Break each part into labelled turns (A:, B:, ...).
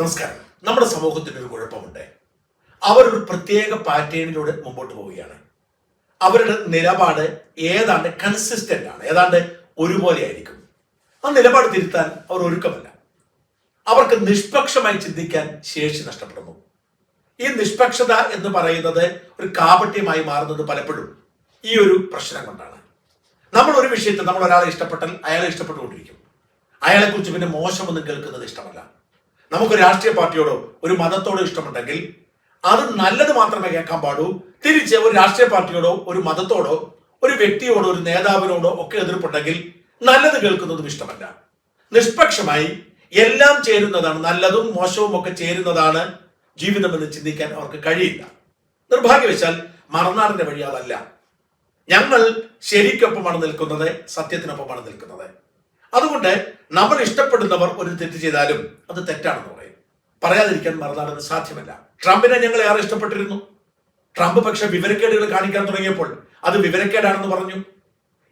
A: നമസ്കാരം. നമ്മുടെ സമൂഹത്തിന് ഒരു കുഴപ്പമുണ്ട്. അവരൊരു പ്രത്യേക പാറ്റേണിലൂടെ മുമ്പോട്ട് പോവുകയാണ്. അവരുടെ നിലപാട് ഏതാണ്ട് കൺസിസ്റ്റന്റ് ആണ്. ഏതാണ്ട് ഒരുപോലെ ആയിരിക്കും. ആ നിലപാട് തിരുത്താൻ അവർ ഒരുക്കമല്ല. അവർക്ക് നിഷ്പക്ഷമായി ചിന്തിക്കാൻ ശേഷി നഷ്ടപ്പെടുന്നു. ഈ നിഷ്പക്ഷത എന്ന് പറയുന്നത് ഒരു കാപട്യമായി മാറുന്നത് പലപ്പോഴും ഈ ഒരു പ്രശ്നം കൊണ്ടാണ്. നമ്മൾ ഒരു വിഷയത്തിൽ നമ്മൾ ഒരാളെ ഇഷ്ടപ്പെട്ടാൽ അയാളെ ഇഷ്ടപ്പെട്ടുകൊണ്ടിരിക്കും. അയാളെക്കുറിച്ച് പിന്നെ മോശമൊന്നും കേൾക്കുന്നത് ഇഷ്ടമല്ല. നമുക്ക് രാഷ്ട്രീയ പാർട്ടിയോടോ ഒരു മതത്തോടോ ഇഷ്ടമുണ്ടെങ്കിൽ അത് നല്ലത് മാത്രമേ കേൾക്കാൻ പാടൂ. തിരിച്ച് ഒരു രാഷ്ട്രീയ പാർട്ടിയോടോ ഒരു മതത്തോടോ ഒരു വ്യക്തിയോടോ ഒരു നേതാവിനോടോ ഒക്കെ എതിർപ്പുണ്ടെങ്കിൽ നല്ലത് കേൾക്കുന്നതും ഇഷ്ടമല്ല. നിഷ്പക്ഷമായി എല്ലാം ചേരുന്നതാണ് നല്ലതും മോശവും ഒക്കെ ചേരുന്നതാണ് ജീവിതമെന്ന് ചിന്തിക്കാൻ അവർക്ക് കഴിയില്ല. നിർഭാഗ്യവശാൽ മറന്നാടിന്റെ വഴി അതല്ല. ഞങ്ങൾ ശരിക്കൊപ്പമാണ് നിൽക്കുന്നത് സത്യത്തിനൊപ്പമാണ് നിൽക്കുന്നത്. അതുകൊണ്ട് നമ്മൾ ഇഷ്ടപ്പെടുന്നവർ ഒരു തെറ്റ് ചെയ്താലും അത് തെറ്റാണെന്ന് പറയും. പറയാതിരിക്കാൻ മറുനാടിന് സാധ്യമല്ല. ട്രംപിനെ ഞങ്ങൾ ഏറെ ഇഷ്ടപ്പെട്ടിരുന്നു. ട്രംപ് പക്ഷെ വിവരക്കേടുകൾ കാണിക്കാൻ തുടങ്ങിയപ്പോൾ അത് വിവരക്കേടാണെന്ന് പറഞ്ഞു.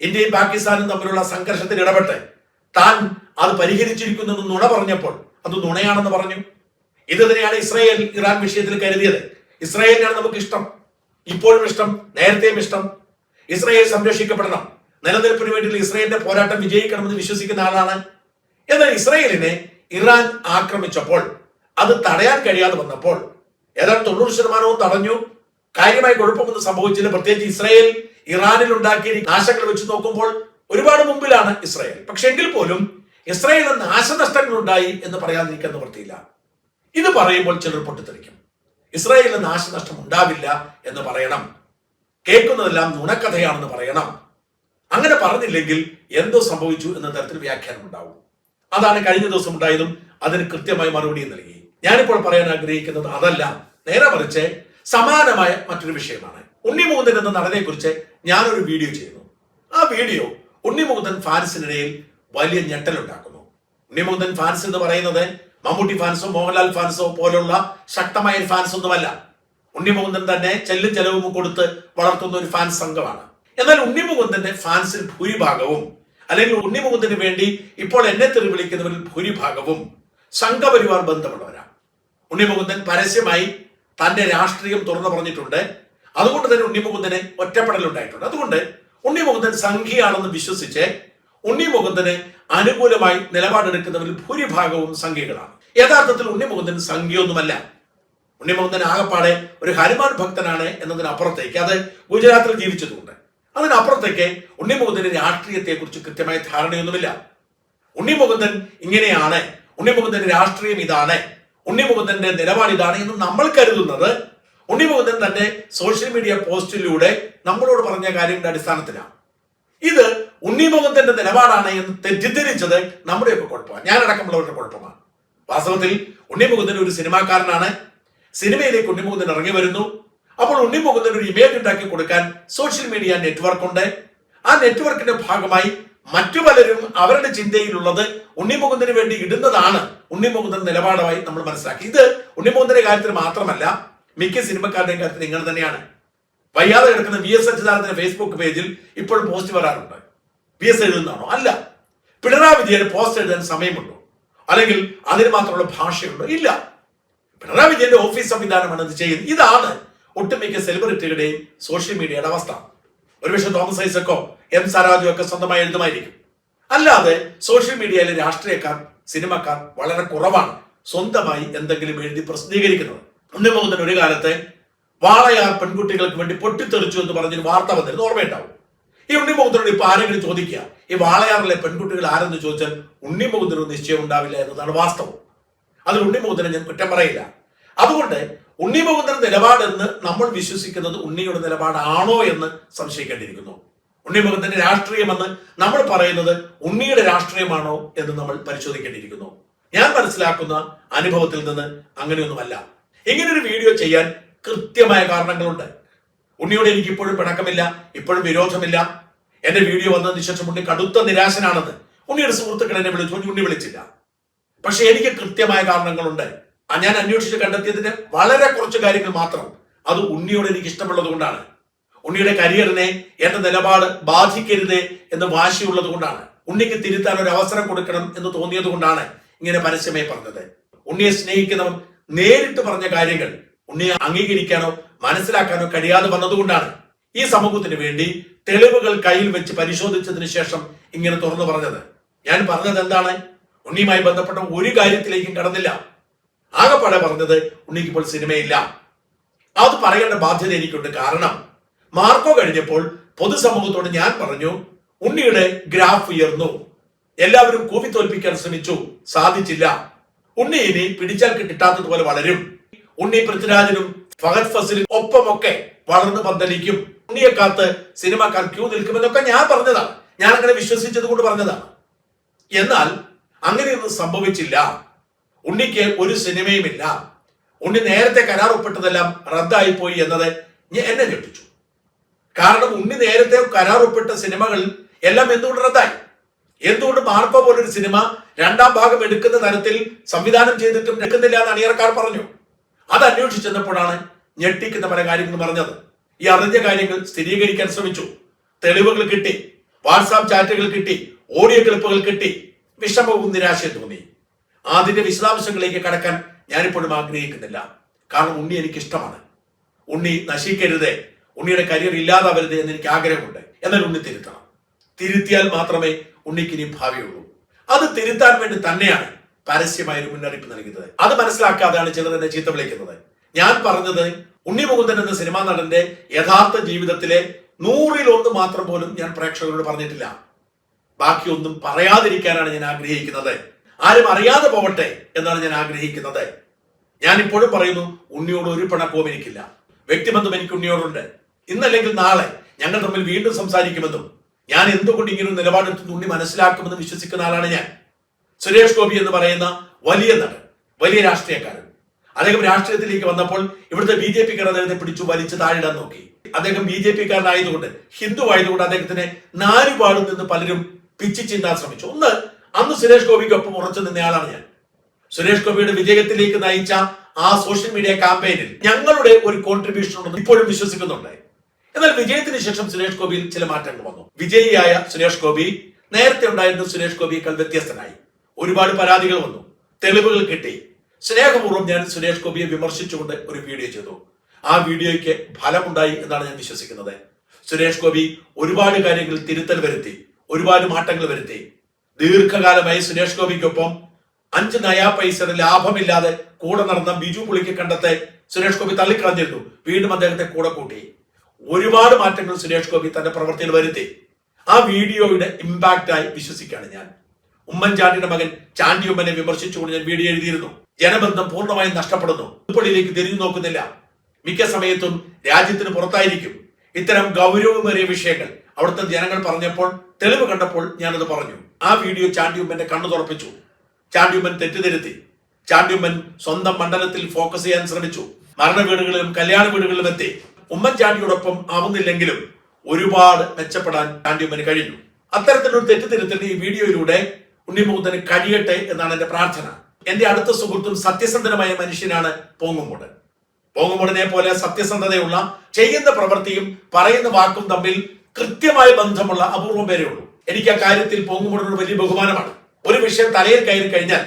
A: ഇന്ത്യയും പാകിസ്ഥാനും തമ്മിലുള്ള സംഘർഷത്തിൽ ഇടപെട്ട് താൻ അത് പരിഹരിച്ചിരിക്കുന്നു നുണ പറഞ്ഞപ്പോൾ അത് നുണയാണെന്ന് പറഞ്ഞു. ഇത് തന്നെയാണ് ഇസ്രായേൽ ഇറാൻ വിഷയത്തിൽ കരുതിയത്. ഇസ്രായേലിനാണ് നമുക്ക് ഇഷ്ടം ഇപ്പോഴും ഇഷ്ടം. നേരത്തെയും ഇഷ്ടം. ഇസ്രായേൽ സംരക്ഷിക്കപ്പെടണം. നിലനിൽപ്പിന് വേണ്ടിയുള്ള ഇസ്രയേലിന്റെ പോരാട്ടം വിജയിക്കണമെന്ന് വിശ്വസിക്കുന്ന ആളാണ്. എന്നാൽ ഇസ്രയേലിനെ ഇറാൻ ആക്രമിച്ചപ്പോൾ അത് തടയാൻ കഴിയാതെ വന്നപ്പോൾ ഏതാണ്ട് തൊണ്ണൂറ് ശതമാനവും തടഞ്ഞു. കാര്യമായി കുഴപ്പമൊന്നും സംഭവിച്ചില്ല. പ്രത്യേകിച്ച് ഇസ്രയേൽ ഇറാനിൽ ഉണ്ടാക്കിയ നാശങ്ങൾ വെച്ച് നോക്കുമ്പോൾ ഒരുപാട് മുമ്പിലാണ് ഇസ്രയേൽ. പക്ഷെ എങ്കിൽ പോലും ഇസ്രായേലിന് നാശനഷ്ടങ്ങൾ ഉണ്ടായി എന്ന് പറയാതിരിക്കാൻ നിവൃത്തിയില്ല. ഇത് പറയുമ്പോൾ ചിലർ പൊട്ടിത്തെറിക്കും. ഇസ്രായേലിന് നാശനഷ്ടം ഉണ്ടാവില്ല എന്ന് പറയണം. കേൾക്കുന്നതെല്ലാം നുണക്കഥയാണെന്ന് പറയണം. അങ്ങനെ പറഞ്ഞില്ലെങ്കിൽ എന്തോ സംഭവിച്ചു എന്ന തരത്തിൽ വ്യാഖ്യാനം ഉണ്ടാവും. അതാണ് കഴിഞ്ഞ ദിവസം ഉണ്ടായതും അതിന് കൃത്യമായി മറുപടി നൽകി. ഞാനിപ്പോൾ പറയാൻ ആഗ്രഹിക്കുന്നത് അതല്ല. നേരെ മറിച്ച് സമാനമായ മറ്റൊരു വിഷയമാണ്. ഉണ്ണിമുകുന്ദൻ എന്ന നടനെ കുറിച്ച് ഞാനൊരു വീഡിയോ ചെയ്യുന്നു. ആ വീഡിയോ ഉണ്ണിമുകുന്ദൻ ഫാൻസിനിടയിൽ വലിയ ഞെട്ടലുണ്ടാക്കുന്നു. ഉണ്ണിമുകുന്ദൻ ഫാൻസ് എന്ന് പറയുന്നത് മമ്മൂട്ടി ഫാൻസോ മോഹൻലാൽ ഫാൻസോ പോലുള്ള ശക്തമായ ഫാൻസ് ഒന്നുമല്ല ഉണ്ണിമുകുന്ദൻ തന്നെ ചെല്ലും ചെലവും കൊടുത്ത് വളർത്തുന്ന ഒരു ഫാൻസ് സംഘമാണ്. എന്നാൽ ഉണ്ണിമുകുന്ദന്റെ ഫാൻസിൽ ഭൂരിഭാഗവും അല്ലെങ്കിൽ ഉണ്ണിമുകുന്ദന് വേണ്ടി ഇപ്പോൾ എന്നെ തെറി വിളിക്കുന്നവരിൽ ഭൂരിഭാഗവും സംഘപരിവാർ ബന്ധമുള്ളവരാണ് ഉണ്ണിമുകുന്ദൻ പരസ്യമായി തന്റെ രാഷ്ട്രീയം തുറന്നു പറഞ്ഞിട്ടുണ്ട്. അതുകൊണ്ട് തന്നെ ഉണ്ണിമുകുന്ദന് ഒറ്റപ്പെടലുണ്ടായിട്ടുണ്ട്. അതുകൊണ്ട് ഉണ്ണിമുകുന്ദൻ സംഘിയാണെന്ന് വിശ്വസിച്ച് ഉണ്ണിമുകുന്ദന് അനുകൂലമായി നിലപാടെടുക്കുന്നവരിൽ ഭൂരിഭാഗവും സംഘികളാണ്. യഥാർത്ഥത്തിൽ ഉണ്ണിമുകുന്ദൻ സംഘിയൊന്നുമല്ല. ഉണ്ണിമുകുന്ദൻ ആകപ്പാടെ ഒരു ഹനുമാൻ ഭക്തനാണ് എന്നതിനപ്പുറത്തേക്ക് അത് ഗുജറാത്തിൽ ജീവിച്ചതുകൊണ്ട്. അതിനപ്പുറത്തേക്ക് ഉണ്ണിമുകുന്ദന്റെ രാഷ്ട്രീയത്തെ കുറിച്ച് കൃത്യമായ ധാരണയൊന്നുമില്ല. ഉണ്ണിമുകുന്ദൻ ഇങ്ങനെയാണ്. ഉണ്ണിമുകുന്ദന്റെ രാഷ്ട്രീയം ഇതാണ്. ഉണ്ണിമുകുന്ദന്റെ നിലപാട് ഇതാണ് എന്ന് നമ്മൾ കരുതുന്നത്. ഉണ്ണിമുകുന്ദൻ തന്റെ സോഷ്യൽ മീഡിയ പോസ്റ്റിലൂടെ നമ്മളോട് പറഞ്ഞ കാര്യങ്ങളുടെ അടിസ്ഥാനത്തിലാണ്. ഇത് ഉണ്ണിമുകുന്ദന്റെ നിലപാടാണ് എന്ന് തെറ്റിദ്ധരിച്ചത് നമ്മുടെയൊക്കെ കുഴപ്പമാണ്. ഞാനടക്കമുള്ളവരുടെ കുഴപ്പമാണ്. വാസ്തവത്തിൽ ഉണ്ണിമുകുന്ദൻ ഒരു സിനിമാക്കാരനാണ്. സിനിമയിലേക്ക് ഉണ്ണിമുകുന്ദൻ ഇറങ്ങി വരുന്നു. അപ്പോൾ ഉണ്ണിമുകുന്ദൻ ഒരു ഇമേജ് ഉണ്ടാക്കി കൊടുക്കാൻ സോഷ്യൽ മീഡിയ നെറ്റ്വർക്ക് ഉണ്ട്. ആ നെറ്റ്വർക്കിന്റെ ഭാഗമായി മറ്റു പലരും അവരുടെ ചിന്തയിലുള്ളത് ഉണ്ണിമുകുന്ദന് വേണ്ടി ഇടുന്നതാണ് ഉണ്ണിമുകുന്ദൻ നിലപാടായി നമ്മൾ മനസ്സിലാക്കി. ഇത് ഉണ്ണിമുകുന്ദന്റെ കാര്യത്തിൽ മാത്രമല്ല മിക്ക സിനിമക്കാരുടെയും കാര്യത്തിൽ ഇങ്ങനെ തന്നെയാണ്. വയ്യാതെ കിടക്കുന്ന വി എസ് അച്യുതാനന്ദന്റെ ഫേസ്ബുക്ക് പേജിൽ ഇപ്പോൾ പോസ്റ്റ് വരാറുണ്ട്. വി എസ് എഴുതുന്നതാണോ? അല്ല. പിണറായി വിജയന് പോസ്റ്റ് എഴുതാൻ സമയമുണ്ടോ? അല്ലെങ്കിൽ അതിന് മാത്രമുള്ള ഭാഷയുണ്ടോ? ഇല്ല. പിണറായി വിജയന്റെ ഓഫീസ് സംവിധാനമാണ് ഇത് ചെയ്യുന്നത്. ഇതാണ് ഒട്ടുമിക്ക സെലിബ്രിറ്റികളുടെയും സോഷ്യൽ മീഡിയയുടെ അവസ്ഥ. ഒരുപക്ഷെ തോമസ് ഐസക്കോ എം സരാജോ ഒക്കെ സ്വന്തമായി എഴുതുമായിരിക്കും. അല്ലാതെ സോഷ്യൽ മീഡിയയിലെ രാഷ്ട്രീയക്കാർ സിനിമക്കാർ വളരെ കുറവാണ് സ്വന്തമായി എന്തെങ്കിലും എഴുതി പ്രസിദ്ധീകരിക്കുന്നത്. ഉണ്ണിമുകുന്ദൻ ഒരു കാലത്തെ വാളയാർ പെൺകുട്ടികൾക്ക് വേണ്ടി പൊട്ടിത്തെറിച്ചു എന്ന് പറഞ്ഞൊരു വാർത്ത വന്നിരുന്നു ഓർമ്മയുണ്ടാവും. ഈ ഉണ്ണിമുകുന്ദനോട് ഇപ്പൊ ആരെങ്കിലും ചോദിക്കുക ഈ വാളയാറിലെ പെൺകുട്ടികൾ ആരെന്ന് ചോദിച്ചാൽ ഉണ്ണിമുകുന്ദനൊരു നിശ്ചയം ഉണ്ടാവില്ല എന്നതാണ് വാസ്തവം. അതിൽ ഉണ്ണിമുകുന്ദനെ ഞാൻ കുറ്റം പറയില്ല. അതുകൊണ്ട് ഉണ്ണിമുകുന്ദൻ നിലപാടെന്ന് നമ്മൾ വിശ്വസിക്കുന്നത് ഉണ്ണിയുടെ നിലപാടാണോ എന്ന് സംശയിക്കേണ്ടിയിരിക്കുന്നു. ഉണ്ണിമുകുന്ദന്റെ രാഷ്ട്രീയമെന്ന് നമ്മൾ പറയുന്നത് ഉണ്ണിയുടെ രാഷ്ട്രീയമാണോ എന്ന് നമ്മൾ പരിശോധിക്കേണ്ടിയിരിക്കുന്നു. ഞാൻ മനസ്സിലാക്കുന്ന അനുഭവത്തിൽ നിന്ന് അങ്ങനെയൊന്നുമല്ല. ഇങ്ങനൊരു വീഡിയോ ചെയ്യാൻ കൃത്യമായ കാരണങ്ങളുണ്ട്. ഉണ്ണിയോട് എനിക്ക് ഇപ്പോഴും പിണക്കമില്ല ഇപ്പോഴും വിരോധമില്ല. എന്റെ വീഡിയോ വന്നതിന് ശേഷം ഉണ്ണി കടുത്ത നിരാശനാണെന്ന് ഉണ്ണിയുടെ സുഹൃത്തുക്കൾ എന്നെ വിളിച്ചു ഉണ്ണി വിളിച്ചില്ല. പക്ഷെ എനിക്ക് കൃത്യമായ കാരണങ്ങളുണ്ട്. ഞാൻ അന്വേഷിച്ച് കണ്ടെത്തിയതിന് വളരെ കുറച്ച് കാര്യങ്ങൾ മാത്രം. അത് ഉണ്ണിയോട് എനിക്ക് ഇഷ്ടമുള്ളത് കൊണ്ടാണ്. ഉണ്ണിയുടെ കരിയറിനെ എന്റെ നിലപാട് ബാധിക്കരുത് എന്ന് വാശിയുള്ളത് കൊണ്ടാണ്. ഉണ്ണിക്ക് തിരുത്താൻ ഒരു അവസരം കൊടുക്കണം എന്ന് തോന്നിയത് കൊണ്ടാണ് ഇങ്ങനെ പരസ്യമായി പറഞ്ഞത്. ഉണ്ണിയെ സ്നേഹിക്കുന്നവൻ നേരിട്ട് പറഞ്ഞ കാര്യങ്ങൾ ഉണ്ണിയെ അംഗീകരിക്കാനോ മനസ്സിലാക്കാനോ കഴിയാതെ വന്നതുകൊണ്ടാണ് ഈ സമൂഹത്തിന് വേണ്ടി തെളിവുകൾ കയ്യിൽ വെച്ച് പരിശോധിച്ചതിന് ശേഷം ഇങ്ങനെ തുറന്നു പറഞ്ഞത്. ഞാൻ പറഞ്ഞത് എന്താണ്? ഉണ്ണിയുമായി ബന്ധപ്പെട്ട ഒരു കാര്യത്തിലേക്കും കടന്നില്ല. ആകെപ്പാടെ പറഞ്ഞത് ഉണ്ണിക്കിപ്പോൾ സിനിമയില്ല. അത് പറയേണ്ട ബാധ്യത എനിക്കുണ്ട്. കാരണം മാർക്കോ കഴിഞ്ഞപ്പോൾ പൊതുസമൂഹത്തോട് ഞാൻ പറഞ്ഞു ഉണ്ണിയുടെ ഗ്രാഫ് ഉയർന്നു. എല്ലാവരും കൂവി തോൽപ്പിക്കാൻ ശ്രമിച്ചു. സാധിച്ചില്ല. ഉണ്ണി ഇനി പിടിച്ചാൽ കിട്ടാത്തതുപോലെ വളരും. ഉണ്ണി പൃഥ്വിരാജനും ഫഹദ് ഫസിലും ഒപ്പമൊക്കെ വളർന്നു പന്തലിക്കും. ഉണ്ണിയെ കാത്ത് സിനിമാക്കാർ ക്യൂ നിൽക്കുമെന്നൊക്കെ ഞാൻ പറഞ്ഞതാണ്. ഞാൻ അങ്ങനെ വിശ്വസിച്ചത് കൊണ്ട് പറഞ്ഞതാണ്. എന്നാൽ അങ്ങനെയൊന്നും സംഭവിച്ചില്ല. ഉണ്ണിക്ക് ഒരു സിനിമയുമില്ല. ഉണ്ണി നേരത്തെ കരാർ ഒപ്പിട്ടതെല്ലാം റദ്ദായി പോയി എന്നത് എന്നെ ഞെട്ടിച്ചു. കാരണം ഉണ്ണി നേരത്തെ കരാർ ഒപ്പിട്ട സിനിമകൾ എല്ലാം എന്തുകൊണ്ട് റദ്ദായി? എന്തുകൊണ്ട് മാർക്കോ പോലൊരു സിനിമ രണ്ടാം ഭാഗം എടുക്കുന്ന തരത്തിൽ സംവിധാനം ചെയ്തിട്ടും എടുക്കുന്നില്ല എന്ന് അണിയറക്കാർ പറഞ്ഞു. അത് അന്വേഷിച്ചെന്നപ്പോഴാണ് ഞെട്ടിക്കുന്ന പല കാര്യങ്ങൾ പറഞ്ഞത്. ഈ അറിഞ്ഞ കാര്യങ്ങൾ സ്ഥിരീകരിക്കാൻ ശ്രമിച്ചു. തെളിവുകൾ കിട്ടി വാട്സാപ്പ് ചാറ്റുകൾ കിട്ടി ഓഡിയോ ക്ലിപ്പുകൾ കിട്ടി. വിഷമവും നിരാശയും തോന്നി. അതിന്റെ വിശദാംശങ്ങളിലേക്ക് കടക്കാൻ ഞാനിപ്പോഴും ആഗ്രഹിക്കുന്നില്ല. കാരണം ഉണ്ണി എനിക്ക് ഇഷ്ടമാണ് ഉണ്ണി നശിക്കരുത്. ഉണ്ണിയുടെ കരിയർ ഇല്ലാതാവരുത് എന്ന് എനിക്ക് ആഗ്രഹമുണ്ട്. എന്നാൽ ഉണ്ണി തിരുത്തണം. തിരുത്തിയാൽ മാത്രമേ ഉണ്ണിക്ക് ഇനി ഭാവിയുള്ളൂ. അത് തിരുത്താൻ വേണ്ടി തന്നെയാണ് പരസ്യമായ ഒരു മുന്നറിയിപ്പ് നൽകുന്നത് അത് മനസ്സിലാക്കാതെയാണ് ചിലർ എന്നെ ചീത്ത വിളിക്കുന്നത്. ഞാൻ പറഞ്ഞത് ഉണ്ണി മുകുന്ദൻ എന്ന സിനിമാ നടന്റെ യഥാർത്ഥ ജീവിതത്തിലെ നൂറിലൊന്ന് മാത്രം പോലും ഞാൻ പ്രേക്ഷകരോട് പറഞ്ഞിട്ടില്ല. ബാക്കിയൊന്നും പറയാതിരിക്കാനാണ് ഞാൻ ആഗ്രഹിക്കുന്നത്. ആരും അറിയാതെ പോവട്ടെ എന്നാണ് ഞാൻ ആഗ്രഹിക്കുന്നത്. ഞാൻ ഇപ്പോഴും പറയുന്നു ഉണ്ണിയോട് ഒരു പണക്കവും എനിക്കില്ല. വ്യക്തിബന്ധം എനിക്ക് ഉണ്ണിയോടുണ്ട്. ഇന്നല്ലെങ്കിൽ നാളെ ഞങ്ങൾ തമ്മിൽ വീണ്ടും സംസാരിക്കുമെന്നും ഞാൻ എന്തുകൊണ്ട് ഇങ്ങനെ നിലപാടെടുത്ത് ഉണ്ണി മനസ്സിലാക്കുമെന്ന് വിശ്വസിക്കുന്ന ആളാണ് ഞാൻ. സുരേഷ് ഗോപി എന്ന് പറയുന്ന വലിയ നടൻ വലിയ രാഷ്ട്രീയക്കാരൻ. അദ്ദേഹം രാഷ്ട്രീയത്തിലേക്ക് വന്നപ്പോൾ ഇവിടുത്തെ ബി ജെ പിക്കാർ അദ്ദേഹത്തെ പിടിച്ചു വലിച്ചു താഴിടാൻ നോക്കി. അദ്ദേഹം ബി ജെ പിക്കാരനായതുകൊണ്ട് ഹിന്ദു ആയതുകൊണ്ട് അദ്ദേഹത്തിന് നാലുപാടും നിന്ന് പലരും പിച്ചി ചിന്താൻ ശ്രമിച്ചു. ഒന്ന് അന്ന് സുരേഷ് ഗോപിക്കൊപ്പം ഉറച്ചു നിന്നയാളാണ് ഞാൻ. സുരേഷ് ഗോപിയുടെ വിജയത്തിലേക്ക് നയിച്ച ആ സോഷ്യൽ മീഡിയ ക്യാമ്പയിനിൽ ഞങ്ങളുടെ ഒരു കോൺട്രിബ്യൂഷൻ ഉണ്ടെന്ന് ഇപ്പോഴും വിശ്വസിക്കുന്നുണ്ട്. എന്നാൽ വിജയത്തിന് ശേഷം സുരേഷ് ഗോപിയിൽ ചില മാറ്റങ്ങൾ വന്നു. വിജയിയായ സുരേഷ് ഗോപി നേരത്തെ ഉണ്ടായിരുന്ന സുരേഷ് ഗോപിയേക്കാൾ വ്യത്യസ്തനായി. ഒരുപാട് പരാതികൾ വന്നു. തെളിവുകൾ കിട്ടി. സ്നേഹപൂർവം ഞാൻ സുരേഷ് ഗോപിയെ വിമർശിച്ചുകൊണ്ട് ഒരു വീഡിയോ ചെയ്തു. ആ വീഡിയോയ്ക്ക് ഫലമുണ്ടായി എന്നാണ് ഞാൻ വിശ്വസിക്കുന്നത്. സുരേഷ് ഗോപി ഒരുപാട് കാര്യങ്ങളിൽ തിരുത്തൽ വരുത്തി ഒരുപാട് മാറ്റങ്ങൾ വരുത്തി. ദീർഘകാലമായി സുരേഷ് ഗോപിക്കൊപ്പം അഞ്ച് നയാ പൈസയുടെ ലാഭമില്ലാതെ കൂടെ നടന്ന ബിജു പുളിക്ക് കണ്ടത്തെ സുരേഷ് ഗോപി തള്ളിക്കളഞ്ഞിരുന്നു. വീണ്ടും അദ്ദേഹത്തെ കൂടെ കൂട്ടി. ഒരുപാട് മാറ്റങ്ങൾ സുരേഷ് ഗോപി തന്റെ പ്രവർത്തിയിൽ വരുത്തി. ആ വീഡിയോയുടെ ഇമ്പാക്റ്റ് ആയി വിശ്വസിക്കുകയാണ് ഞാൻ. ഉമ്മൻചാണ്ടിയുടെ മകൻ ചാണ്ടി ഉമ്മനെ വിമർശിച്ചുകൊണ്ട് ഞാൻ വീഡിയോ എഴുതിയിരുന്നു. ജനബന്ധം പൂർണമായും നഷ്ടപ്പെടുന്നു. ഇതുപോലിലേക്ക് തിരിഞ്ഞു നോക്കുന്നില്ല. മിക്ക സമയത്തും രാജ്യത്തിന് പുറത്തായിരിക്കും. ഇത്തരം ഗൗരവമേറിയ വിഷയങ്ങൾ അവിടുത്തെ ജനങ്ങൾ പറഞ്ഞപ്പോൾ തെളിവ് കണ്ടപ്പോൾ ഞാനത് പറഞ്ഞു. ആ വീഡിയോ ചാണ്ടിയുമ്മന്റെ കണ്ണു തുറപ്പിച്ചു. ചാണ്ടിയുമ്മൻ തെറ്റിദ്ധരുത്തി. ചാണ്ടിയുമ്മൻ സ്വന്തം മണ്ഡലത്തിൽ ഫോക്കസ് ചെയ്യാൻ ശ്രമിച്ചു. മരണ വീടുകളിലും കല്യാണ വീടുകളിലും എത്തി. ഉമ്മൻചാണ്ടിയോടൊപ്പം ആവുന്നില്ലെങ്കിലും ഒരുപാട് മെച്ചപ്പെടാൻ ചാണ്ടിയുമ്മന് കഴിഞ്ഞു. അത്തരത്തിലൊരു തെറ്റിദ്ധരുത്തൽ ഈ വീഡിയോയിലൂടെ ഉണ്ണിമുകുന്ദന് കഴിയട്ടെ എന്നാണ് എന്റെ പ്രാർത്ഥന. എന്റെ അടുത്ത സുഹൃത്തും സത്യസന്ധനമായ മനുഷ്യനാണ് പോങ്ങുമോട്. പോങ്ങുമോടിനെ പോലെ സത്യസന്ധതയുള്ള ചെയ്യുന്ന പ്രവൃത്തിയും പറയുന്ന വാക്കും തമ്മിൽ കൃത്യമായ ബന്ധമുള്ള അപൂർവം പേരേ ഉള്ളൂ. എനിക്ക് ആ കാര്യത്തിൽ പോങ്ങുമൂടിനോട് വലിയ ബഹുമാനമാണ്. ഒരു വിഷയം തലയിൽ കയറി കഴിഞ്ഞാൽ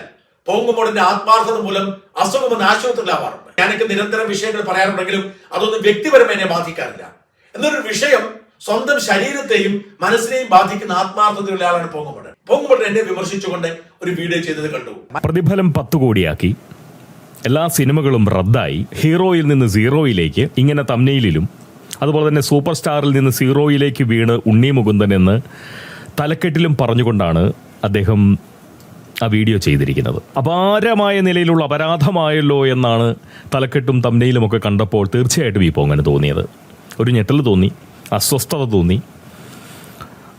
A: പോങ്ങുമോടിന്റെ ആത്മാർത്ഥത മൂലം അസുഖമെന്ന് ആശുപത്രിയിലാവാറുണ്ട് ഞാനൊക്കെ നിരന്തരം വിഷയങ്ങൾ പറയാറുണ്ടെങ്കിലും അതൊന്നും വ്യക്തിപരമായി എന്നെ ബാധിക്കാറില്ല. എന്നൊരു വിഷയം സ്വന്തം ശരീരത്തെയും മനസ്സിനെയും ബാധിക്കുന്ന ആത്മാർത്ഥതയുള്ള ആളാണ് പോങ്ങുമൂട്. പോങ്ങുമൂട് എന്നെ വിമർശിച്ചുകൊണ്ട് ഒരു വീഡിയോ ചെയ്തത് കണ്ടു.
B: പ്രതിഫലം പത്ത് കോടിയാക്കി. എല്ലാ സിനിമകളും റദ്ദായി. ഹീറോയിൽ നിന്ന് സീറോയിലേക്ക് ഇങ്ങനെ തമ്നയിലും അതുപോലെ തന്നെ സൂപ്പർ സ്റ്റാറിൽ നിന്ന് സീറോയിലേക്ക് വീണ് ഉണ്ണി മുകുന്ദൻ എന്ന് തലക്കെട്ടിലും പറഞ്ഞുകൊണ്ടാണ് അദ്ദേഹം ആ വീഡിയോ ചെയ്തിരിക്കുന്നത്. അപാരമായ നിലയിലുള്ള അപരാധമായല്ലോ എന്നാണ് തലക്കെട്ടും തമ്നയിലും ഒക്കെ കണ്ടപ്പോൾ തീർച്ചയായിട്ടും ഈ പോങ്ങനെ തോന്നിയത്. ഒരു ഞെട്ടൽ തോന്നി അസ്വസ്ഥത തോന്നി.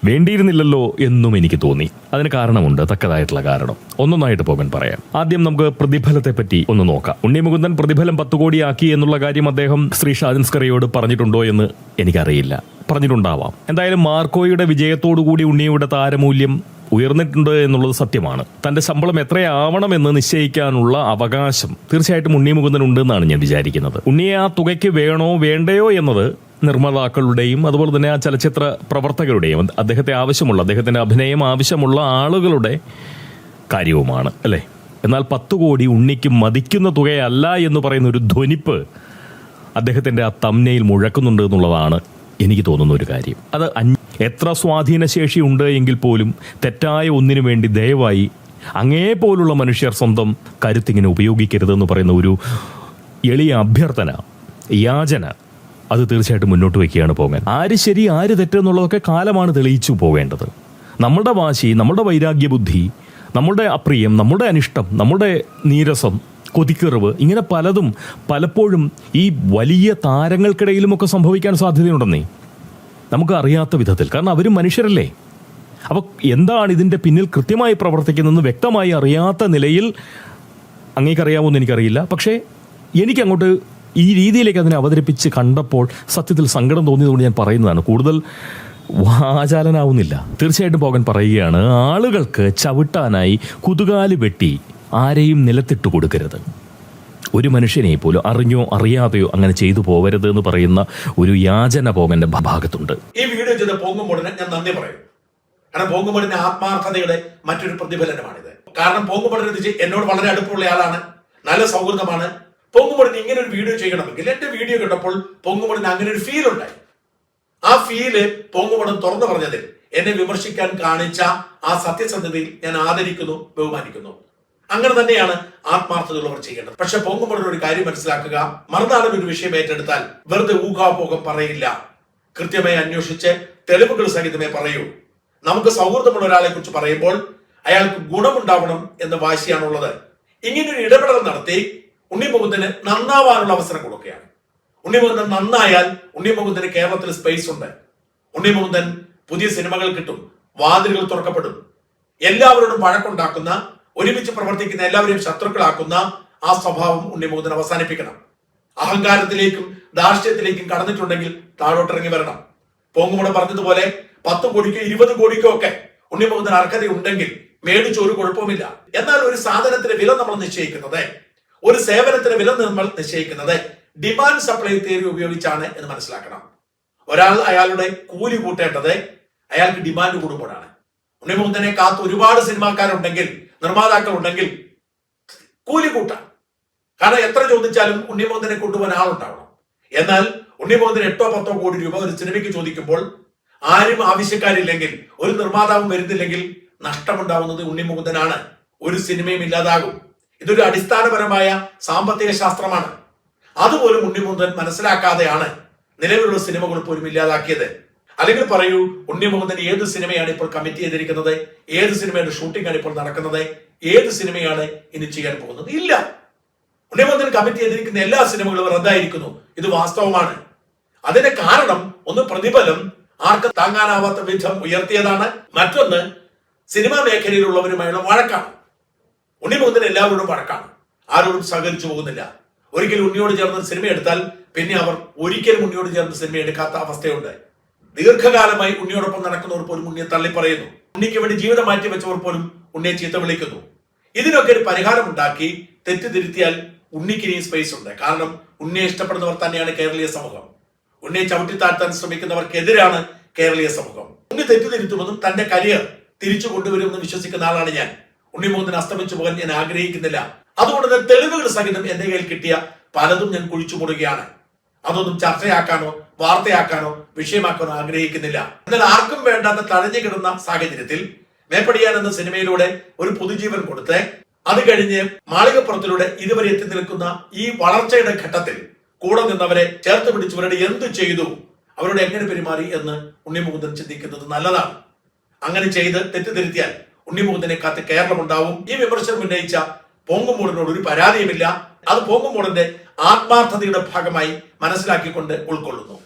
B: വേണ്ടിയിരുന്നില്ലല്ലോ എന്നും എനിക്ക് തോന്നി. അതിന് കാരണമുണ്ട് തക്കതായിട്ടുള്ള കാരണം. ഒന്നൊന്നായിട്ട് പോകാൻ പറയാം. ആദ്യം നമുക്ക് പ്രതിഫലത്തെ പറ്റി ഒന്ന് നോക്കാം. ഉണ്ണിമുകുന്ദൻ പ്രതിഫലം പത്ത് കോടിയാക്കി എന്നുള്ള കാര്യം അദ്ദേഹം ശ്രീ ഷാജൻസ്കറിയോട് പറഞ്ഞിട്ടുണ്ടോ എന്ന് എനിക്കറിയില്ല. പറഞ്ഞിട്ടുണ്ടാവാം. എന്തായാലും മാർക്കോയുടെ വിജയത്തോടുകൂടി ഉണ്ണിയുടെ താരമൂല്യം ഉയർന്നിട്ടുണ്ട് എന്നുള്ളത് സത്യമാണ്. തന്റെ ശമ്പളം എത്രയാവണമെന്ന് നിശ്ചയിക്കാനുള്ള അവകാശം തീർച്ചയായിട്ടും ഉണ്ണി മുകുന്ദൻ ഉണ്ട് എന്നാണ് ഞാൻ വിചാരിക്കുന്നത്. ഉണ്ണിയെ ആ തുകയ്ക്ക് വേണോ വേണ്ടയോ എന്നത് നിർമ്മാതാക്കളുടെയും അതുപോലെ തന്നെ ആ ചലച്ചിത്ര പ്രവർത്തകരുടെയും അദ്ദേഹത്തെ ആവശ്യമുള്ള അദ്ദേഹത്തിന്റെ അഭിനയം ആവശ്യമുള്ള ആളുകളുടെ കാര്യവുമാണ് അല്ലേ? എന്നാൽ പത്ത് കോടി ഉണ്ണിക്ക് മതിക്കുന്ന തുകയല്ല എന്ന് പറയുന്ന ഒരു ധ്വനിപ്പ് അദ്ദേഹത്തിന്റെ ആ തമ്മനയിൽ മുഴക്കുന്നുണ്ട് എന്നുള്ളതാണ് എനിക്ക് തോന്നുന്ന ഒരു കാര്യം. അത് എത്ര സ്വാധീനശേഷി ഉണ്ട് എങ്കിൽ പോലും തെറ്റായ ഒന്നിനു വേണ്ടി ദയവായി അങ്ങേ പോലുള്ള മനുഷ്യർ സ്വന്തം കരുത്തിങ്ങനെ ഉപയോഗിക്കരുതെന്ന് പറയുന്ന ഒരു എളിയ അഭ്യർത്ഥന യാചന അത് തീർച്ചയായിട്ടും മുന്നോട്ട് വയ്ക്കുകയാണ് പോകാൻ. ആര് ശരി ആര് തെറ്റെന്നുള്ളതൊക്കെ കാലമാണ് തെളിയിച്ചു പോകേണ്ടത് നമ്മളുടെ വാശി നമ്മളുടെ വൈരാഗ്യ ബുദ്ധി നമ്മളുടെ അപ്രിയം നമ്മുടെ അനിഷ്ടം നമ്മുടെ നീരസം കൊതിക്കെറിവ് ഇങ്ങനെ പലതും പലപ്പോഴും ഈ വലിയ താരങ്ങൾക്കിടയിലുമൊക്കെ സംഭവിക്കാൻ സാധ്യതയുണ്ടെന്നേ. നമുക്ക് അറിയാത്ത വിധത്തിൽ. കാരണം അവരും മനുഷ്യരല്ലേ. അപ്പോൾ എന്താണ് ഇതിന്റെ പിന്നിൽ കൃത്യമായി പ്രവർത്തിക്കുന്നതെന്ന് വ്യക്തമായി അറിയാത്ത നിലയിൽ അങ്ങേക്കറിയാമോന്ന് എനിക്കറിയില്ല. പക്ഷേ എനിക്കങ്ങോട്ട് ഈ രീതിയിലേക്ക് അതിനെ അവതരിപ്പിച്ച് കണ്ടപ്പോൾ സത്യത്തിൽ സങ്കടം തോന്നിയതുകൊണ്ട് ഞാൻ പറയുന്നതാണ്. കൂടുതൽ വാചാലനാവുന്നില്ല. തീർച്ചയായിട്ടും പോകാൻ പറയുകയാണ് ആളുകൾക്ക് ചവിട്ടാനായി കുതുകാൽ വെട്ടി ആരെയും നിലത്തിട്ട് കൊടുക്കരുത്. ഒരു മനുഷ്യനെ പോലും അറിഞ്ഞോ അറിയാതെയോ അങ്ങനെ ചെയ്തു പോകരുത് എന്ന് പറയുന്ന ഒരു യാചന പോകന്റെ ഭാഗത്തുണ്ട്.
A: ഈ വീഡിയോ ചെയ്ത പോങ്ങുമ്പോടിന് ഞാൻ നന്ദി പറയും. കാരണം പോങ്ങുമ്പോടിന്റെ ആത്മാർത്ഥതയുടെ മറ്റൊരു പ്രതിഫലനമാണിത്. കാരണം പോങ്ങുമ്പോടിന് എന്നോട് വളരെ അടുപ്പമുള്ള ആളാണ്. നല്ല സൗഹൃദമാണ്. പൊങ്ങുമ്പോടിന് ഇങ്ങനെ ഒരു വീഡിയോ ചെയ്യണമെങ്കിൽ എന്റെ വീഡിയോ കണ്ടപ്പോൾ പൊങ്ങുമ്പോടിന് അങ്ങനെ ഒരു ഫീൽ ഉണ്ടായി. ആ ഫീൽ പൊങ്ങുമ്പോടൻ തുറന്നു പറഞ്ഞതിൽ എന്നെ വിമർശിക്കാൻ കാണിച്ച ആ സത്യസന്ധതയിൽ ഞാൻ ആദരിക്കുന്നു ബഹുമാനിക്കുന്നു. അങ്ങനെ തന്നെയാണ് ആത്മാർത്ഥതയുള്ളവർ ചെയ്യേണ്ടത്. പക്ഷെ പൊങ്ങുമ്പോഴൻ ഒരു കാര്യം മനസ്സിലാക്കുക. മറുനാടൻ ഒരു വിഷയം ഏറ്റെടുത്താൽ വെറുതെ ഊഹാപോഹം പറയില്ല. കൃത്യമായി അന്വേഷിച്ച് തെളിവുകൾ സഹിതമേ പറയൂ. നമുക്ക് സൗഹൃദമുള്ള ഒരാളെ കുറിച്ച് പറയുമ്പോൾ അയാൾക്ക് ഗുണമുണ്ടാവണം എന്ന വാശിയാണുള്ളത്. ഇങ്ങനെ ഒരു ഇടപെടൽ നടത്തി ഉണ്ണിമുകുന്ദന് നന്നാവാനുള്ള അവസരം കൊടുക്കുകയാണ്. ഉണ്ണിമുകുന്ദൻ നന്നായാൽ ഉണ്ണിമുകുന്ദന് കേരളത്തിൽ സ്പേസ് ഉണ്ട്. ഉണ്ണിമുകുന്ദൻ പുതിയ സിനിമകൾ കിട്ടും വാതിലുകൾ തുറക്കപ്പെടും. എല്ലാവരോടും വഴക്കുണ്ടാക്കുന്ന ഒരുമിച്ച് പ്രവർത്തിക്കുന്ന എല്ലാവരെയും ശത്രുക്കളാക്കുന്ന ആ സ്വഭാവം ഉണ്ണിമുകുന്ദൻ അവസാനിപ്പിക്കണം. അഹങ്കാരത്തിലേക്കും ധാർഷ്ട്യത്തിലേക്കും കടന്നിട്ടുണ്ടെങ്കിൽ താഴോട്ടിറങ്ങി വരണം. പോങ്ങുമുട പറഞ്ഞതുപോലെ പത്ത് കോടിക്കോ ഇരുപത് കോടിക്കോ ഒക്കെ ഉണ്ണിമുകുന്ദൻ അർഹതയുണ്ടെങ്കിൽ മേടിച്ച് ഒരു കുഴപ്പമില്ല എന്നാൽ ഒരു സാധനത്തിന്റെ വില നമ്മൾ നിശ്ചയിക്കുന്നത് ഒരു സേവനത്തിന് വില നമ്മൾ നിശ്ചയിക്കുന്നത്. ഡിമാൻഡ് സപ്ലൈ തിയറി ഉപയോഗിച്ചാണ് എന്ന് മനസ്സിലാക്കണം. ഒരാൾ അയാളുടെ കൂലി കൂട്ടേണ്ടത് അയാൾക്ക് ഡിമാൻഡ് കൂടുമ്പോഴാണ്. ഉണ്ണിമുകുന്ദനെ കാത്ത് ഒരുപാട് സിനിമാക്കാരുണ്ടെങ്കിൽ നിർമ്മാതാക്കൾ ഉണ്ടെങ്കിൽ കൂലി കൂട്ടാം. കാരണം എത്ര ചോദിച്ചാലും ഉണ്ണിമുകുന്ദനെ കൊണ്ടുപോകാൻ ആളുണ്ടാവണം. എന്നാൽ ഉണ്ണിമുകുന്ദൻ എട്ടോ പത്തോ കോടി രൂപ ഒരു സിനിമയ്ക്ക് ചോദിക്കുമ്പോൾ ആരും ആവശ്യക്കാരില്ലെങ്കിൽ ഒരു നിർമ്മാതാവും വരുന്നില്ലെങ്കിൽ നഷ്ടമുണ്ടാവുന്നത് ഉണ്ണിമുകുന്ദനാണ് ഒരു സിനിമയും ഇല്ലാതാകും. ഇതൊരു അടിസ്ഥാനപരമായ സാമ്പത്തിക ശാസ്ത്രമാണ്. അതുപോലും ഉണ്ണിമുകുന്ദൻ മനസ്സിലാക്കാതെയാണ് നിലവിലുള്ള സിനിമകൾ പോലും ഇല്ലാതാക്കിയത്. അല്ലെങ്കിൽ പറയൂ ഉണ്ണിമുകുന്ദൻ ഏത് സിനിമയാണ് ഇപ്പോൾ കമ്മിറ്റ് ചെയ്തിരിക്കുന്നത്? ഏത് സിനിമയുടെ ഷൂട്ടിംഗ് ആണ് ഇപ്പോൾ നടക്കുന്നത്? ഏത് സിനിമയാണ് ഇനി ചെയ്യാൻ പോകുന്നത്? ഇല്ല. ഉണ്ണിമുകുന്ദൻ കമ്മിറ്റ് ചെയ്തിരിക്കുന്ന എല്ലാ സിനിമകളും റദ്ദായിരിക്കുന്നു. ഇത് വാസ്തവമാണ്. അതിന്റെ കാരണം ഒന്ന് പ്രതിഫലം ആർക്കും താങ്ങാനാവാത്ത വിധം ഉയർത്തിയതാണ്. മറ്റൊന്ന് സിനിമാ മേഖലയിലുള്ളവരുമായുള്ള വഴക്കാണ്. ഉണ്ണിമുകുന്ദൻ എല്ലാവരോടും വഴക്കാണ്. ആരോടും സഹകരിച്ചു പോകുന്നില്ല. ഒരിക്കലും ഉണ്ണിയോട് ചേർന്ന് സിനിമ എടുത്താൽ പിന്നെ അവർ ഒരിക്കലും ഉണ്ണിയോട് ചേർന്ന് സിനിമ എടുക്കാത്ത അവസ്ഥയുണ്ട്. ദീർഘകാലമായി ഉണ്ണിയോടൊപ്പം നടക്കുന്നവർ പോലും ഉണ്ണിയെ തള്ളിപ്പറയുന്നു. ഉണ്ണിക്ക് വേണ്ടി ജീവിതം മാറ്റി വെച്ചവർ പോലും ഉണ്ണിയെ ചീത്ത വിളിക്കുന്നു. ഇതിനൊക്കെ ഒരു പരിഹാരം ഉണ്ടാക്കി തെറ്റിതിരുത്തിയാൽ ഉണ്ണിക്ക് ഇനിയും സ്പേസ് ഉണ്ട്. കാരണം ഉണ്ണിയെ ഇഷ്ടപ്പെടുന്നവർ തന്നെയാണ് കേരളീയ സമൂഹം. ഉണ്ണിയെ ചവിട്ടി താഴ്ത്താൻ ശ്രമിക്കുന്നവർക്കെതിരാണ് കേരളീയ സമൂഹം. ഉണ്ണി തെറ്റിതിരുത്തുമെന്നും തന്റെ കരിയർ തിരിച്ചു കൊണ്ടുവരുമെന്ന് വിശ്വസിക്കുന്ന ആളാണ് ഞാൻ. ഉണ്ണിമുഖത്തിന് അസ്തമിച്ചു പോകാൻ ഞാൻ ആഗ്രഹിക്കുന്നില്ല. അതുകൊണ്ട് തന്നെ തെളിവുകൾ സഹിതം എന്റെ കയ്യിൽ കിട്ടിയ പലതും ഞാൻ കുഴിച്ചു മുറുകയാണ് അതൊന്നും ചർച്ചയാക്കാനോ വാർത്തയാക്കാനോ വിഷയമാക്കാനോ ആഗ്രഹിക്കുന്നില്ല. എന്നാൽ ആർക്കും വേണ്ടാത്ത തഴഞ്ഞു കിടന്ന സാഹചര്യത്തിൽ മേപ്പടിയാൻ എന്ന സിനിമയിലൂടെ ഒരു പുതുജീവൻ കൊടുത്ത്. അത് കഴിഞ്ഞ് മാളികപ്പുറത്തിലൂടെ ഇതുവരെ എത്തി നിൽക്കുന്ന ഈ വളർച്ചയുടെ ഘട്ടത്തിൽ കൂടെ നിന്നവരെ ചേർത്ത് പിടിച്ചവരുടെ എന്ത് ചെയ്തു? അവരോട് എങ്ങനെ പെരുമാറി എന്ന് ഉണ്ണിമുകുന്ദൻ ചിന്തിക്കുന്നത് നല്ലതാണ്. അങ്ങനെ ചെയ്ത് തെറ്റിദ്ധരുത്തിയാൽ ഉണ്ണിമുകുന്ദനെ കാത്ത് കേരളം ഉണ്ടാവും ഈ വിമർശനം ഉന്നയിച്ച പോങ്കുമൂടിനോട് ഒരു പരാതിയുമില്ല. അത് പോങ്കുമൂടിന്റെ ആത്മാർത്ഥതയുടെ ഭാഗമായി മനസ്സിലാക്കിക്കൊണ്ട് ഉൾക്കൊള്ളുന്നു.